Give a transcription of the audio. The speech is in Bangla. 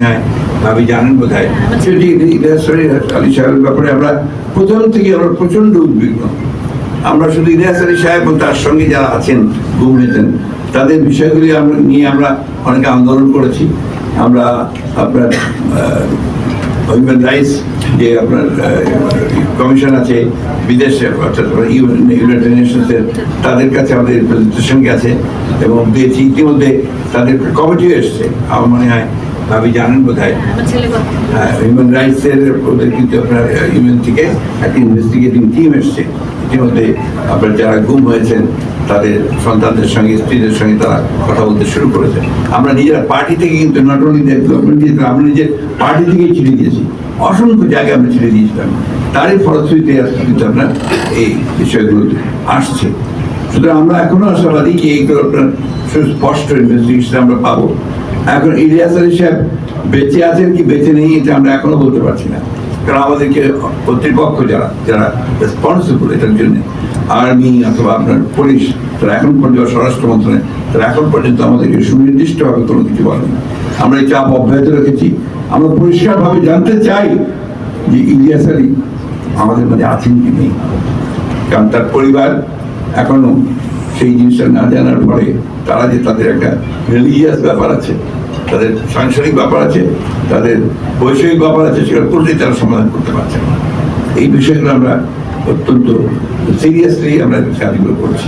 হ্যাঁ জানেন বোধ হয় সেটি ইলিয়াস আলী সাহেবের ব্যাপারে আমরা প্রথম থেকে আমরা উদ্বিগ্ন। আমরা শুধু আলী সাহেব তার সঙ্গে যারা আছেন তাদের বিষয়গুলি আমরা নিয়ে আমরা অনেকে আন্দোলন করেছি। আমরা আপনার হিউম্যান রাইটস যে আপনার কমিশন আছে, বিদেশে, অর্থাৎ ইউনাইটেড নেশনসের তাদের কাছে আমাদের রিপ্রেজেন্টেশন গেছে এবং ইতিমধ্যে তাদের কমিটিও এসছে। আমার মনে হয় ভাবি জানেন বোধ হয় আমার হিউম্যান রাইটস এর ওদের কিন্তু আপনার ইউএন থেকে একটা ইনভেস্টিগেটিং টিম এসছে। ইতিমধ্যে আপনার যারা গুম হয়েছেন তাদের সন্তানদের সঙ্গে স্ত্রীদের সঙ্গে তারা কথা বলতে শুরু করেছে। আমরা নিজেরা পার্টি থেকে কিন্তু নট অনলি দিয়েছি আমরা নিজের পার্টি থেকেই ছিঁড়ে দিয়েছি। অসংখ্য জায়গায় আমরা ছিঁড়ে দিয়েছিলাম। তারই ফলশ্রুতিতে আজকে কিন্তু আপনার এই বিষয়গুলো আসছে। সুতরাং আমরা এখনও আশাবাদী যে এইগুলো আপনার সুস্পষ্ট ইনভেস্টিগেশন আমরা পাবো। এখন ইলিয়াস আলী সাহেব বেঁচে আছেন কি বেঁচে নেই এটা আমরা এখনও বলতে পারছি না। কারণ আমাদেরকে কর্তৃপক্ষ যারা যারা রেসপন্সিবল এটার জন্য, আর্মি অথবা আপনার পুলিশ, তারা এখন পর্যন্ত, স্বরাষ্ট্র মন্ত্রণালয়, তারা এখন পর্যন্ত আমাদেরকে সুনির্দিষ্টভাবে কোনো কিছু বলেনি। আমরা এই চাপ অব্যাহত রেখেছি। আমরা পরিষ্কারভাবে জানতে চাই যে ইলিয়াস আলী আমাদের মধ্যে আছেন কি নেই। কারণ তার পরিবার এখনও সেই জিনিসটা না জানার পরে তারা যে তাদের একটা রিলিজিয়াস ব্যাপার আছে, তাদের সাংসারিক ব্যাপার আছে, তাদের বৈষয়িক ব্যাপার আছে, সেটা কোনোটাই তারা সমাধান করতে পারছে না। এই বিষয়গুলো আমরা অত্যন্ত সিরিয়াসলি আমরা কাজগুলো করছি।